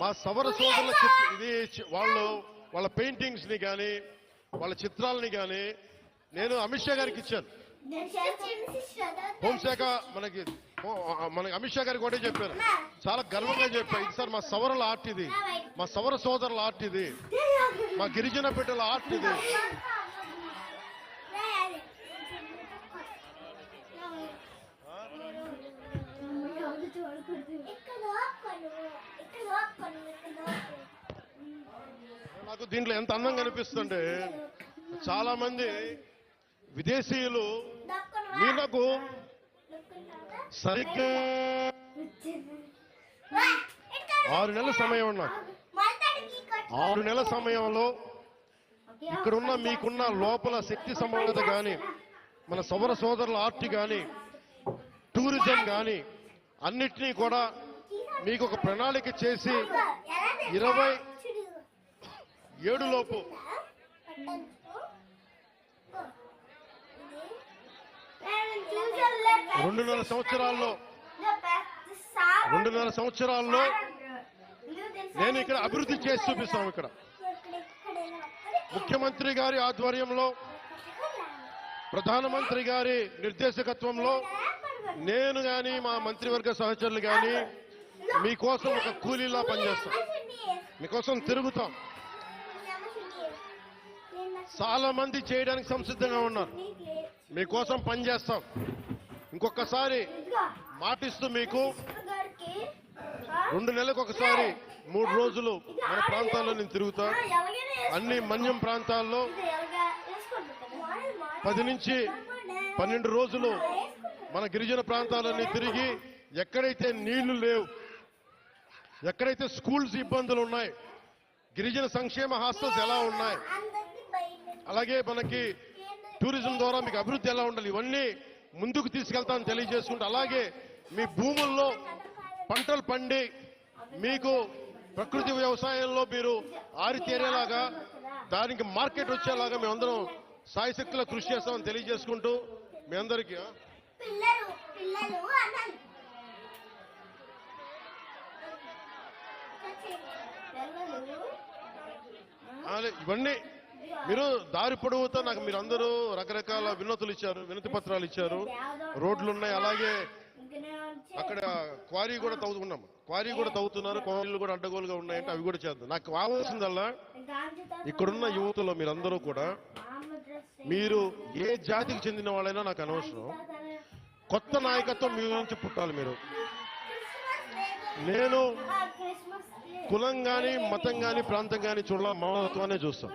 మా సవర సోదరుల ఇది వాళ్ళు వాళ్ళ పెయింటింగ్స్ని కానీ వాళ్ళ చిత్రాలని కానీ నేను అమిత్ షా గారికి ఇచ్చాను. హోంశాఖ మనకి మనకి అమిత్ షా గారికి ఒకటే చెప్పాను. చాలా గర్వంగా చెప్పాను ఇది సార్ మా సవరల ఆర్ట్ ఇది. మా సవర సోదరుల ఆర్ట్ ఇది. మా గిరిజన బిడ్డల ఆర్ట్ ఇది. నాకు దీంట్లో ఎంత అందంగా కనిపిస్తుంటే చాలా మంది విదేశీయులు వీళ్ళకు సరిగ్గా ఆరు నెలల సమయం ఉన్నా. ఆరు నెలల సమయంలో ఇక్కడున్న మీకున్న లోపల శక్తి సమానత కానీ మన సౌర సోదరుల ఆర్ట్ కానీ టూరిజం కానీ అన్నిటినీ కూడా మీకు ఒక ప్రణాళిక చేసి ఇరవై ఏడు లోపు రెండున్నర సంవత్సరాల్లో. రెండున్నర సంవత్సరాల్లో నేను ఇక్కడ అభివృద్ధి చేసి చూపిస్తాం ఇక్కడ. ముఖ్యమంత్రి గారి ఆధ్వర్యంలో ప్రధానమంత్రి గారి నిర్దేశకత్వంలో నేను కానీ మా మంత్రివర్గ సహచరులు కానీ మీకోసం ఒక కూలీలా పనిచేస్తాం. మీకోసం తిరుగుతాం. చాలా మంది చేయడానికి సంసిద్ధంగా ఉన్నారు. మీకోసం పనిచేస్తాం ఇంకొకసారి మాటిస్తూ మీకు రెండు నెలలకు ఒకసారి మూడు రోజులు మన ప్రాంతాల్లో నేను తిరుగుతా. అన్ని మన్యం ప్రాంతాల్లో పది నుంచి పన్నెండు రోజులు మన గిరిజన ప్రాంతాలన్నీ తిరిగి ఎక్కడైతే నీళ్ళు లేవు ఎక్కడైతే స్కూల్స్ ఇబ్బందులు ఉన్నాయి గిరిజన సంక్షేమ హాస్టల్స్ ఎలా ఉన్నాయి అలాగే మనకి టూరిజం ద్వారా మీకు అభివృద్ధి ఎలా ఉండాలి ఇవన్నీ ముందుకు తీసుకెళ్తామని తెలియజేసుకుంటూ అలాగే మీ భూముల్లో పంటలు పండి మీకు ప్రకృతి వ్యవసాయంలో మీరు ఆరితేరేలాగా దానికి మార్కెట్ వచ్చేలాగా మేమందరం సాయశక్తిలో కృషి చేస్తామని తెలియజేసుకుంటూ మీ అందరికీ ఇవన్నీ మీరు దారి పొడవుతో నాకు మీరు అందరూ రకరకాల వినతులు ఇచ్చారు వినతి పత్రాలు ఇచ్చారు. రోడ్లు ఉన్నాయి అలాగే అక్కడ క్వారీ కూడా తవ్వుతున్నాం క్వారీ కూడా తవ్వుతున్నారు క్వారీలు కూడా అడ్డగోలుగా ఉన్నాయంటే అవి కూడా చేద్దాం. నాకు కావాల్సిందల్లా ఇక్కడున్న యువతలో మీరందరూ కూడా మీరు ఏ జాతికి చెందిన వాళ్ళైనా నాకు అనవసరం. కొత్త నాయకత్వం మీ నుంచి పుట్టాలి మీరు. నేను కులం కానీ మతం కానీ ప్రాంతం కానీ చూడాల మానవత్వాన్ని చూస్తాం.